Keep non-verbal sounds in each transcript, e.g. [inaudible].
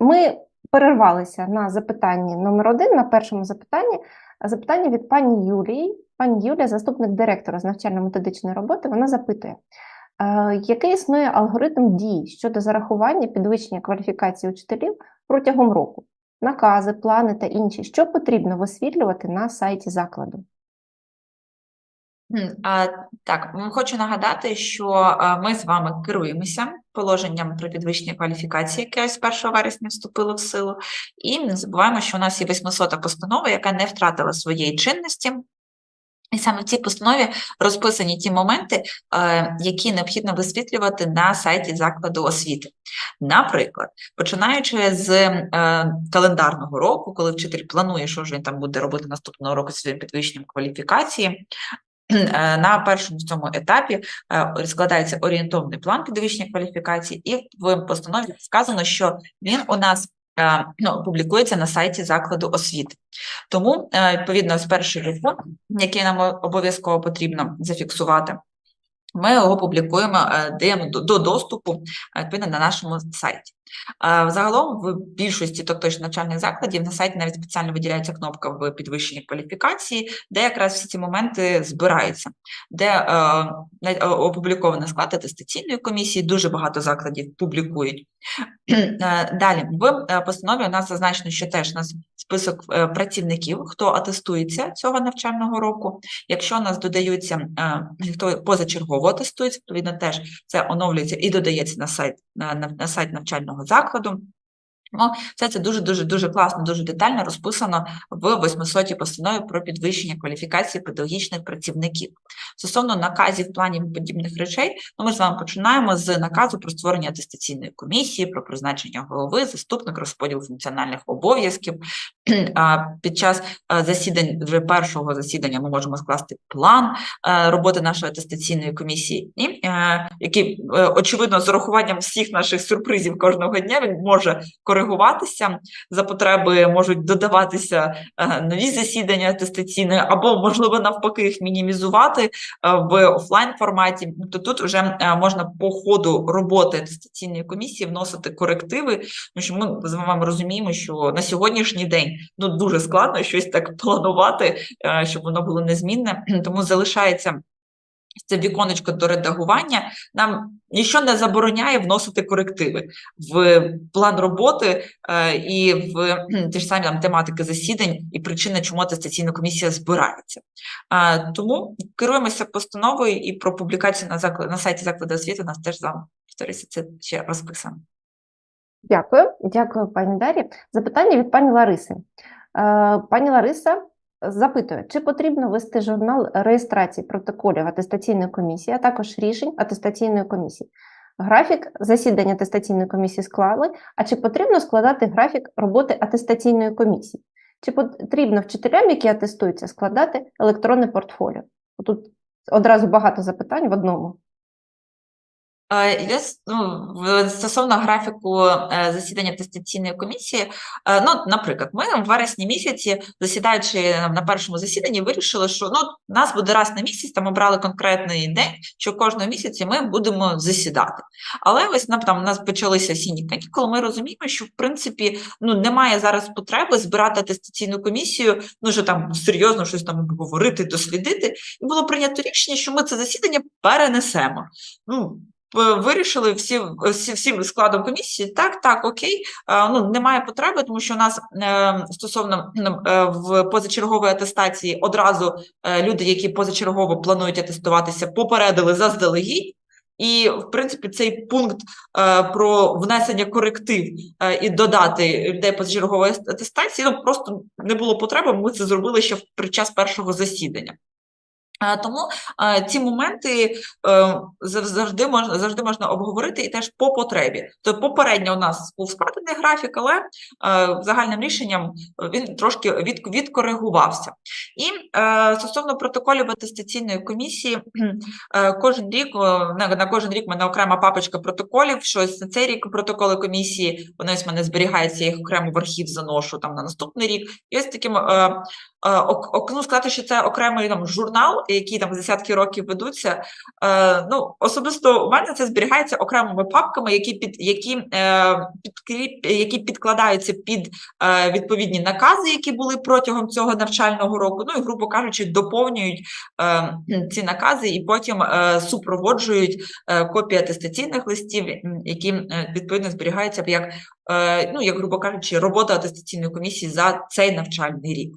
Ми перервалися на запитанні номер один, на першому запитанні. Запитання від пані Юлії. Пані Юлія, заступник директора з навчально-методичної роботи, вона запитує, е, який існує алгоритм дій щодо зарахування підвищення кваліфікації учителів протягом року? Накази, плани та інші, що потрібно висвітлювати на сайті закладу? А, Так, хочу нагадати, що ми з вами керуємося положенням про підвищення кваліфікації, яке з 1 вересня вступило в силу, і не забуваємо, що у нас є 800 постанова, яка не втратила своєї чинності. І саме в цій постанові розписані ті моменти, е, які необхідно висвітлювати на сайті закладу освіти. Наприклад, починаючи з е, календарного року, коли вчитель планує, що ж він там буде робити наступного року своїм підвищенням кваліфікації, На першому цьому етапі е, складається орієнтовний план підвищення кваліфікації, і в постанові сказано, що він у нас е, ну, публікується на сайті закладу освіти. Тому, е, відповідно, з перший пункт, який нам обов'язково потрібно зафіксувати, ми його публікуємо, е, даємо до- до доступу е, відповідно на нашому сайті. Загалом в більшості точно навчальних закладів на сайті навіть спеціально виділяється кнопка в підвищенні кваліфікації, де якраз всі ці моменти збираються, де е, е, опублікований склад атестаційної комісії, дуже багато закладів публікують. [clears throat] Е, Далі в е, постанові у нас зазначено, що теж у нас список працівників, хто атестується цього навчального року. Якщо у нас додаються хто позачергово атестується, відповідно теж це оновлюється і додається на сайт на, на сайт навчального закладу. Ну, все це дуже дуже дуже класно, дуже детально розписано в 800 постанові про підвищення кваліфікації педагогічних працівників. Стосовно наказів, планів подібних речей, ну ми з вами починаємо з наказу про створення атестаційної комісії, про призначення голови, заступник, розподіл функціональних обов'язків. [clears throat] Під час засідань вже першого засідання ми можемо скласти план роботи нашої атестаційної комісії, і який е, очевидно з урахуванням всіх наших сюрпризів кожного дня він може коригуватися за потреби, можуть додаватися е, нові засідання атестаційні, або можливо навпаки їх мінімізувати е, в офлайн форматі. То тут вже е, можна по ходу роботи атестаційної комісії вносити корективи, тому що ми з вами розуміємо, що на сьогоднішній день ну дуже складно щось так планувати, щоб воно було незмінне, тому залишається. Це віконечко до редагування нам нічого не забороняє вносити корективи в план роботи е, і в ті ж самі там, тематики засідань і причини, чому атестаційна комісія збирається. Е, тому керуємося постановою і про публікацію на заклад на сайті закладу освіти. У нас теж з повторюся, це ще розписано. Дякую, дякую, пані Дарі. Запитання від пані Лариси. Е, Пані Лариса запитує, чи потрібно вести журнал реєстрації протоколів атестаційної комісії, а також рішень атестаційної комісії. Графік засідання атестаційної комісії склали, а чи потрібно складати графік роботи атестаційної комісії? Чи потрібно вчителям, які атестуються, складати електронне портфоліо? Тут одразу багато запитань в одному. Я ну, стосовно графіку е, засідання атестаційної комісії, е, ну, наприклад, ми в вересні місяці, засідаючи на першому засіданні, вирішили, що ну, нас буде раз на місяць, там обрали конкретний день, що кожного місяця ми будемо засідати. Але ось нам там у нас почалися осінні канікули. Ми розуміємо, що в принципі ну немає зараз потреби збирати атестаційну комісію, ну що там серйозно щось там говорити, дослідити. І було прийнято рішення, що ми це засідання перенесемо. Ну, вирішили всі, всі, всім складом комісії, так, так, окей, е, ну, немає потреби, тому що у нас е, стосовно е, в позачергової атестації одразу люди, які позачергово планують атестуватися, попередили заздалегідь. І, в принципі, цей пункт е, про внесення коректив е, і додати людей позачергової атестації, ну просто не було потреби. Ми це зробили ще під час першого засідання. Тому ці моменти е, завжди можна завжди можна обговорити і теж по потребі. То попередньо у нас був складений графік, але е, загальним рішенням він трошки від, відкоригувався. І е, стосовно протоколів атестаційної комісії, кожен рік на, на кожен рік в мене окрема папочка протоколів. Щось на цей рік протоколи комісії, вони ось в мене зберігаються, їх окремо в архів заношу там на наступний рік. І ось таким ну, сказати, що це окремий там журнал які там десятки років ведуться. Е, ну, особисто у мене це зберігається окремими папками, які під які, е, підкріп, які підкладаються під е, відповідні накази, які були протягом цього навчального року. Ну і, грубо кажучи, доповнюють е, ці накази і потім е, супроводжують е, копії атестаційних листів, які е, відповідно зберігаються як, е, ну, як, грубо кажучи, робота атестаційної комісії за цей навчальний рік.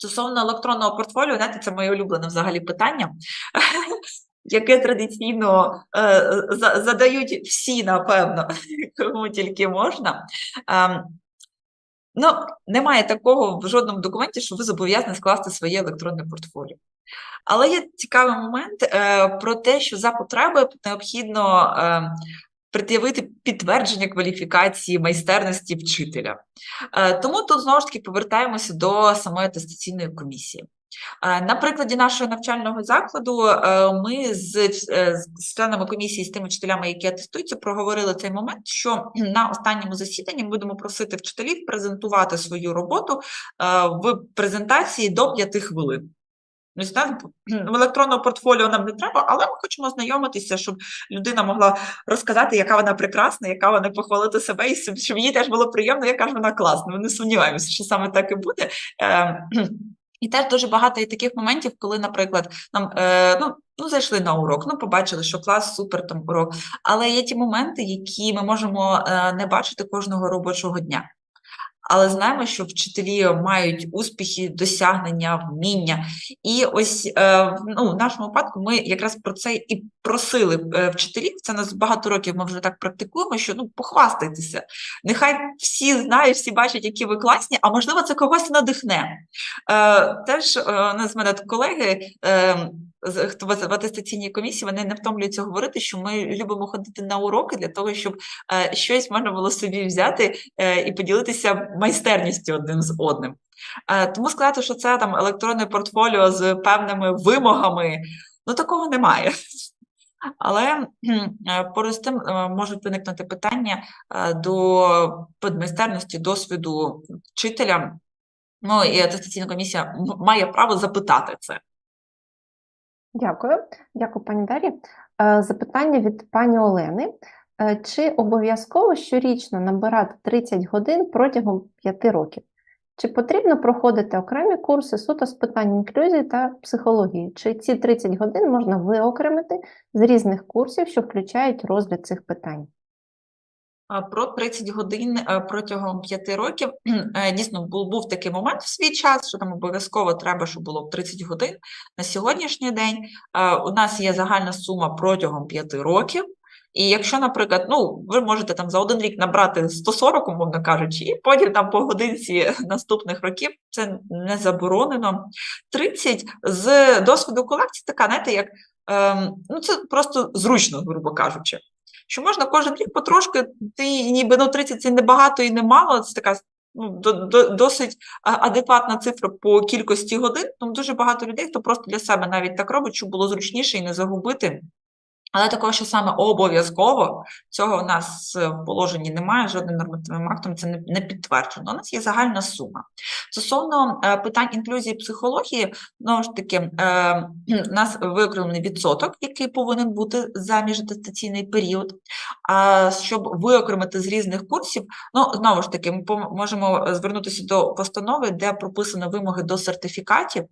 Стосовно електронного портфоліо, знаєте, це моє улюблене взагалі питання, [laughs] яке традиційно е, задають всі, напевно, [laughs] кому тільки можна. Ем, Ну, немає такого в жодному документі, що ви зобов'язані скласти своє електронне портфоліо. Але є цікавий момент е, про те, що за потреби необхідно е, пред'явити підтвердження кваліфікації майстерності вчителя. Е, тому тут знову ж таки повертаємося до самої атестаційної комісії. Е, На прикладі нашого навчального закладу е, ми з, членами комісії, з тими вчителями, які атестуються, проговорили цей момент, що на останньому засіданні ми будемо просити вчителів презентувати свою роботу в презентації до 5 хвилин. Так, в електронного портфоліо нам не треба, але ми хочемо ознайомитися, щоб людина могла розказати, яка вона прекрасна, яка вона похвалити себе, і щоб їй теж було приємно, яка ж вона класна. Ми не сумніваємося, що саме так і буде. Е, і теж дуже багато є таких моментів, коли, наприклад, нам е, ну, ну зайшли на урок, ну побачили, що клас, супер там урок. Але є ті моменти, які ми можемо е, не бачити кожного робочого дня. Але знаємо, що вчителі мають успіхи, досягнення, вміння. І ось е, ну, в нашому випадку ми якраз про це і просили е, вчителів. Це нас багато років ми вже так практикуємо, що ну похвастайтеся. Нехай всі знають, всі бачать, які ви класні, а можливо, це когось надихне. Е, теж у нас мене колеги. Хто в атестаційній комісії вони не втомлюються говорити, що ми любимо ходити на уроки для того, щоб е, щось можна було собі взяти е, і поділитися майстерністю одним з одним. Е, тому сказати, що це там електронне портфоліо з певними вимогами, ну такого немає. Але поруч з тим можуть виникнути питання до підмайстерності, досвіду вчителя. Ну і атестаційна комісія має право запитати це. Дякую. Дякую, пані Дарі. Е, Запитання від пані Олени. Е, Чи обов'язково щорічно набирати 30 годин протягом 5 років? Чи потрібно проходити окремі курси суто з питань інклюзії та психології? Чи ці 30 годин можна виокремити з різних курсів, що включають розгляд цих питань? Про 30 годин е, протягом 5 років е, дійсно був, був такий момент в свій час, що там обов'язково треба, щоб було 30 годин. На сьогоднішній день е, у нас є загальна сума протягом 5 років. І якщо, наприклад, ну ви можете там за один рік набрати 140, умовно кажучи, і потім там по годинці наступних років це не заборонено. 30 з досвіду колекції така, знаєте, як ем, ну це просто зручно, грубо кажучи що можна кожен рік потрошки, ти ніби ну 30 це небагато і немало. це така ну, до, до, досить адекватна цифра по кількості годин. Тому дуже багато людей, хто просто для себе навіть так робить, щоб було зручніше і не загубити. Але такого, що саме обов'язково, цього у нас в положенні немає, жодним нормативним актом це не, підтверджено. У нас є загальна сума. Стосовно е, питань інклюзії психології, знову ж таки, е, у нас виокремлений відсоток, який повинен бути за міжатестаційний період. А щоб виокремити з різних курсів, ну знову ж таки, ми можемо звернутися до постанови, де прописано вимоги до сертифікатів.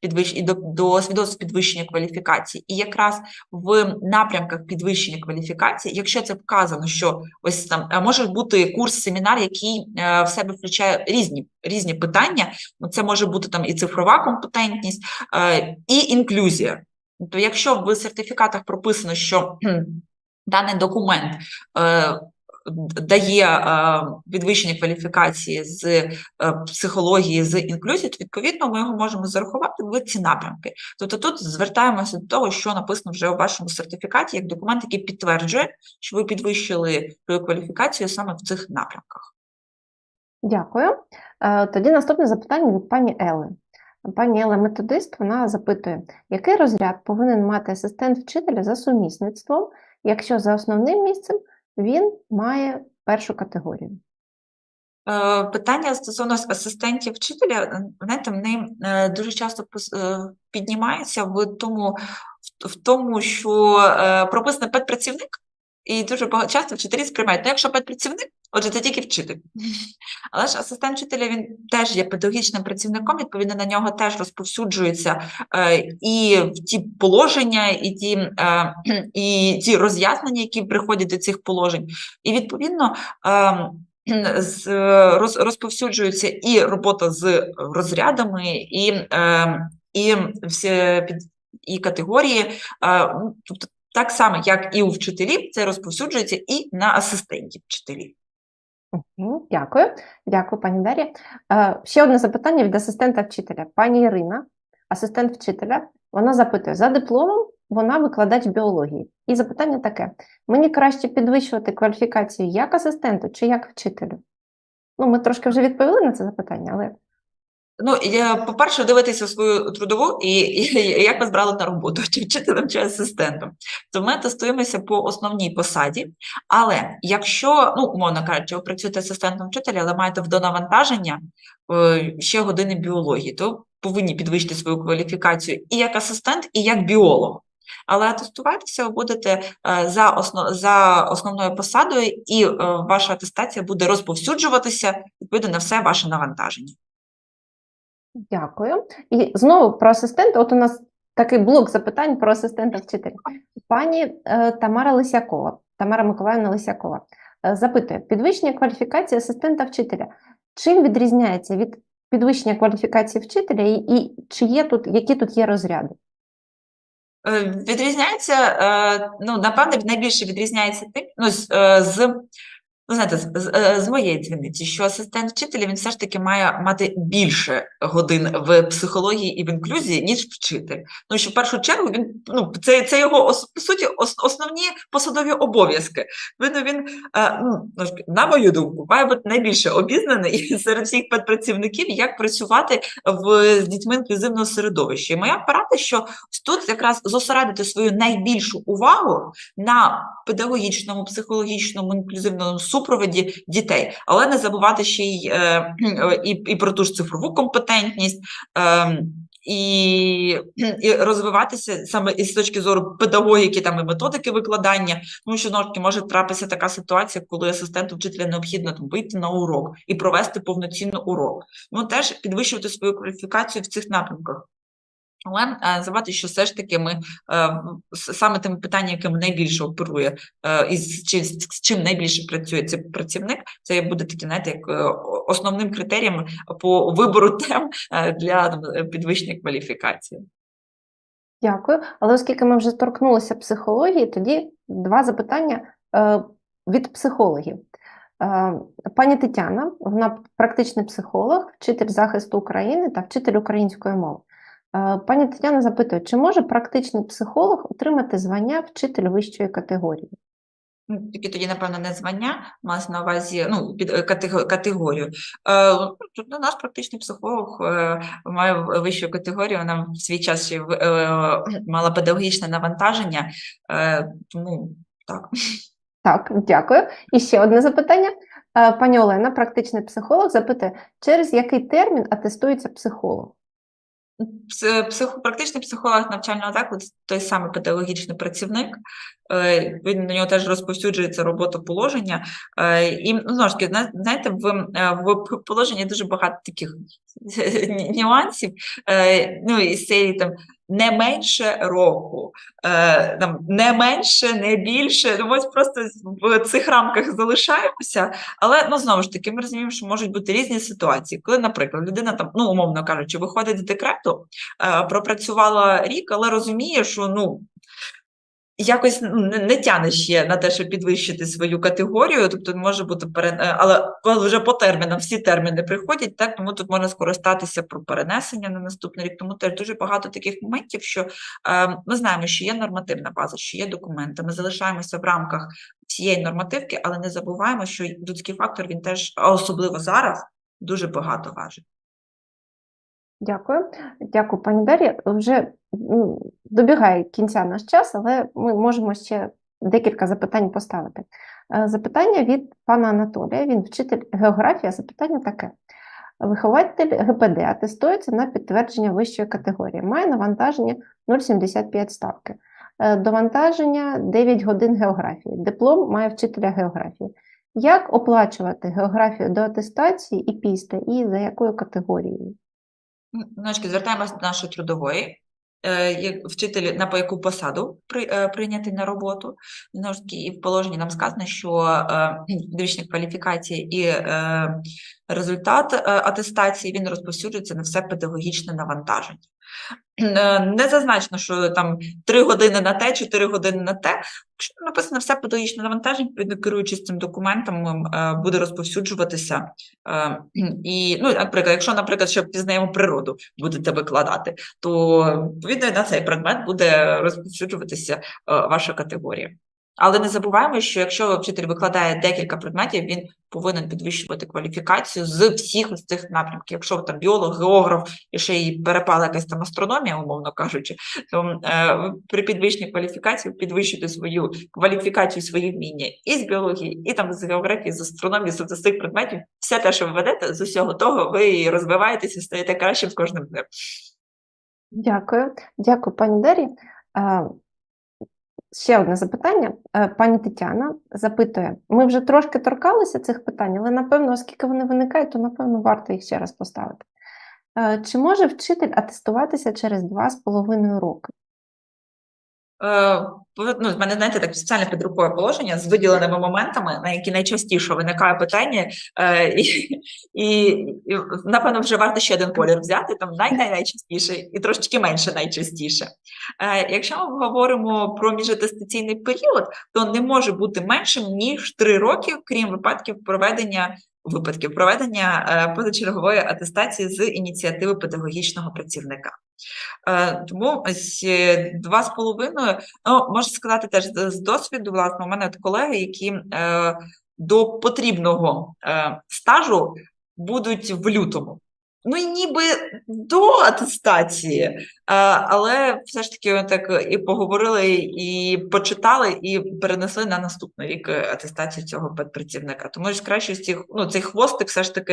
Підвищ... і до, до свідоцтв підвищення кваліфікації. І якраз в напрямках підвищення кваліфікації, якщо це вказано, що ось там е, може бути курс, семінар, який е, в себе включає різні, різні питання, Ну, це може бути там і цифрова компетентність, е, і інклюзія. Тобто, якщо в сертифікатах прописано, що [clears throat] даний документ дає підвищення кваліфікації з е, психології, з інклюзії, то відповідно ми його можемо зарахувати в ці напрямки. Тобто тут звертаємося до того, що написано вже у вашому сертифікаті, як документ, який підтверджує, що ви підвищили кваліфікацію саме в цих напрямках. Дякую. Е, Тоді наступне запитання від пані Ели. Пані Еле, методист, вона запитує, який розряд повинен мати асистент вчителя за сумісництвом, якщо за основним місцем він має першу категорію? Е, Питання стосовно асистентів вчителя, е, знаєте, вони е, дуже часто піднімаються в тому, в- тому, що прописано педпрацівник, і дуже багато часто вчителі сприймають, ну якщо педпрацівник, отже, це тільки вчитель. [laughs] Але ж асистент вчителя він теж є педагогічним працівником, відповідно на нього теж розповсюджуються е, і ті положення, і ті, е, [clears throat] і ті роз'яснення, які приходять до цих положень. І відповідно. ем, [clears throat] з, роз, розповсюджується і робота з розрядами, і, е, і всі під і категорії. Е, тобто, так само, як і у вчителів, це розповсюджується і на асистентів вчителів. Дякую. Дякую, пані Дар'я. Е, Ще одне запитання від асистента вчителя. Пані Ірина, асистент вчителя, вона запитує, за дипломом вона викладач біології. І запитання таке: мені краще підвищувати кваліфікацію як асистенту чи як вчителю? Ну, ми трошки вже відповіли на це запитання, але Ну, я, по-перше, дивитися свою трудову і, і як вас брали на роботу, [laughs] чи вчителем, чи асистентом. То ми тестуємося по основній посаді. Але якщо, ну, умовно кажучи, ви працюєте асистентом вчителя, але маєте в донавантаження е, ще години біології, то повинні підвищити свою кваліфікацію і як асистент, і як біолог. Але тестуватися ви будете е, за, основ, за основною посадою, і е, ваша атестація буде розповсюджуватися відповідно на все ваше навантаження. Дякую. І знову про асистента. От у нас такий блок запитань про асистента вчителя. Пані е, Тамара Лисякова, Тамара Миколаївна Лисякова е, запитує: підвищення кваліфікації асистента вчителя. Чим відрізняється від підвищення кваліфікації вчителя, і, і чи є тут, які тут є розряди? Е, Відрізняється, ну, напевне, найбільше відрізняється тим, ну, з, з, ну, знаєте, з, з, е, з моєї дзвіниці, що асистент вчителя він все ж таки має мати більше годин в психології і в інклюзії, ніж вчитель. Ну, що в першу чергу він, ну, це, це його, по суті, ос, основні посадові обов'язки. Видно, він, е, ну, на мою думку, має бути найбільше обізнаний [laughs] серед всіх педпрацівників, як працювати в, з дітьми інклюзивного середовища. І моя порада, що тут якраз зосередити свою найбільшу увагу на педагогічному, психологічному, інклюзивному супроводі дітей, але не забувати ще й е, і, і про ту ж цифрову компетентність. Е, і, і розвиватися саме із точки зору педагогіки там і методики викладання, тому що таки може трапитися така ситуація, коли асистенту вчителя необхідно там вийти на урок і провести повноцінно урок. Ну теж підвищувати свою кваліфікацію в цих напрямках. Але забувати, що все ж таки ми е, саме тим питанням, яким найбільше оперує, е, і з чим, з чим найбільше працює цей працівник, це буде таким, знаєте, як е, основним критерієм по вибору тем для підвищення кваліфікації. Дякую. Але оскільки ми вже торкнулися психології, тоді два запитання від психологів. Пані Тетяна, вона практичний психолог, вчитель захисту України та вчитель української мови. Е, Пані Тетяна запитує, чи може практичний психолог отримати звання вчитель вищої категорії? Ну, Тільки тоді, напевно, не звання, мається на увазі ну, під е, категорію. Е, тут ну, наш практичний психолог має вищу категорію, вона в свій час ще мала педагогічне навантаження, тому так. Так, дякую. І ще одне запитання. Пані Олена, практичний психолог, запитує, через який термін атестується психолог? Пс- практичний психолог навчального закладу той самий педагогічний працівник. Е, Він на нього теж розповсюджується робота положення. Е, І ну, знову ж таки, зна- знаєте, в, е, в положенні дуже багато таких [laughs] нюансів. Ну і з там не менше року, там не менше, не більше. Ну, ось просто в цих рамках залишаємося. Але ну знову ж таки, ми розуміємо, що можуть бути різні ситуації, коли, наприклад, людина там, ну умовно кажучи, виходить з декрету, е, пропрацювала рік, але розуміє, що ну. Якось ну, не, не тяне ще на те, щоб підвищити свою категорію, тобто може бути пере... е, але вже по термінам всі терміни приходять, так тому тут можна скористатися про перенесення на наступний рік. Тому теж дуже багато таких моментів, що е, ми знаємо, що є нормативна база, що є документи. Ми залишаємося в рамках цієї нормативки, але не забуваємо, що людський фактор він теж, особливо зараз, дуже багато важить. Дякую. Дякую, пані Дар'я. Вже добігає кінця наш час, але ми можемо ще декілька запитань поставити. Е, Запитання від пана Анатолія, він вчитель географії, запитання таке. Вихователь ГПД атестується на підтвердження вищої категорії, має навантаження 0,75 ставки. Е, Довантаження 9 годин географії. Диплом має вчителя географії. Як оплачувати географію до атестації і після, і за якою категорією? Ножки, звертаємося до нашої трудової. Е, Вчитель на яку посаду е, прийнятий на роботу. І в положенні нам сказано, що е, підвищення кваліфікації і е, результат е, атестації він розповсюджується на все педагогічне навантаження. Е, Не зазначено, що там 3 години на те, 4 години на те. Якщо написано все педагогічне навантаження, відповідно керуючись цим документом, е, буде розповсюджуватися. Е, І, ну, наприклад, якщо, наприклад, ще пізнаємо природу, будете викладати, то відповідно на цей предмет буде розповсюджуватися ваша категорія. Але не забуваємо, що якщо вчитель викладає декілька предметів, він повинен підвищувати кваліфікацію з всіх ось цих напрямків. Якщо там біолог, географ і ще й перепала якась там астрономія, умовно кажучи, то е, при підвищенні кваліфікації підвищуєте свою кваліфікацію, свої вміння і з біології, і там з географії, з астрономії, з цих предметів. Все те, що ви ведете, з усього того, ви розвиваєтеся, стаєте кращим з кожним днем. Дякую. Дякую, пані Дар'ї. Ще одне запитання. Е, Пані Тетяна запитує: ми вже трошки торкалися цих питань, але напевно, оскільки вони виникають, то напевно варто їх ще раз поставити. Е, Чи може вчитель атестуватися через два з половиною роки? Е, ну, в мене, знаєте, так спеціальне підрухове положення з виділеними моментами, на які найчастіше виникає питання, е, і, і, напевно, вже варто ще один колір взяти, там най, най, найчастіше і трошечки менше найчастіше. Е, якщо ми говоримо про міжатестаційний період, то не може бути меншим, ніж 3 роки, крім випадків проведення випадків проведення е, позачергової атестації з ініціативи педагогічного працівника. Е, Тому ось е, два з половиною, ну, можу сказати теж з досвіду, власне, у мене от колеги, які е, до потрібного стажу будуть в лютому. Ну, ніби до атестації, але все ж таки так і поговорили, і почитали, і перенесли на наступний рік е, атестацію цього педпрацівника. Тому ж краще цих, ну, цей хвостик все ж таки,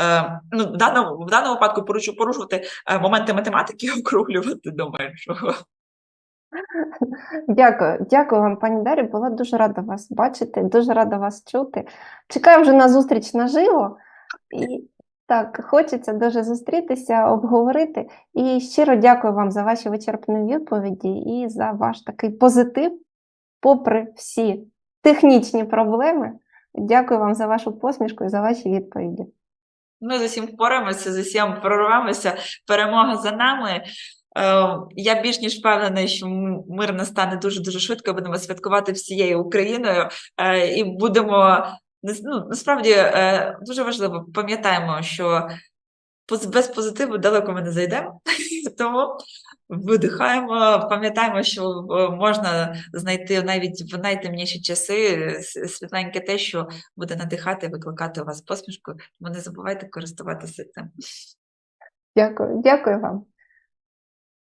е, ну, в даному, в даному випадку порушу порушувати е, моменти математики округлювати до меншого. Дякую, дякую вам, пані Дар'я. Була дуже рада вас бачити, дуже рада вас чути. Чекаю вже на зустріч наживо. І так, хочеться дуже зустрітися, обговорити. І щиро дякую вам за ваші вичерпні відповіді і за ваш такий позитив, попри всі технічні проблеми. Дякую вам за вашу посмішку і за ваші відповіді. Ми з усім впораємося, з усім прорвемося. Перемога за нами. Е, Я більш ніж впевнена, що мир настане дуже дуже швидко. Будемо святкувати всією Україною е, і будемо ну, насправді е, дуже важливо. Пам'ятаємо, що без позитиву далеко ми не зайдемо. [laughs] Тому видихаємо, пам'ятаємо, що е, можна знайти навіть в найтемніші часи світленьке те, що буде надихати, викликати у вас посмішку. Тому не забувайте користуватися цим. Дякую, дякую вам.